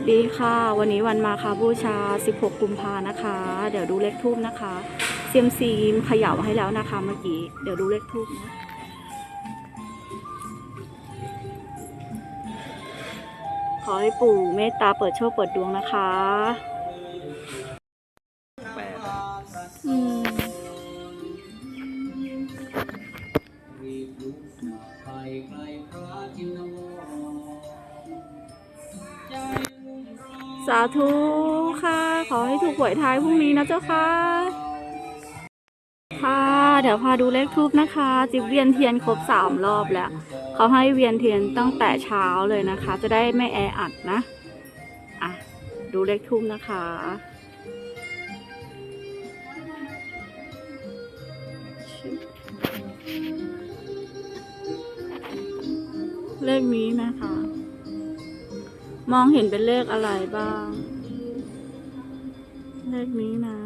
วัสดีค่ะ วันนี้วันมาคาบูชา 16 กุมภานะคะ เดี๋ยวดูเลขทูบนะคะเซียมซีมเขย่าให้แล้วนะคะเมื่อกี้ เดี๋ยวดูเลขทูบนะขอให้ปู่เมตตาเปิดโชคเปิดดวงนะคะอืม สาธุค่ะ ขอให้ถูกหวยท้ายพรุ่งนี้นะเจ้าค่ะ ค่ะ เดี๋ยวพาดูเลขทูบนะคะ จิบเวียนเทียนครบสามรอบแล้ว เขาให้เวียนเทียนตั้งแต่เช้าเลยนะคะ จะได้ไม่แออัดนะ อะ ดูเลขทูบนะคะเลขนี้นะคะ มองเห็นเป็นเลขอะไรบ้าง เลขนี้นะ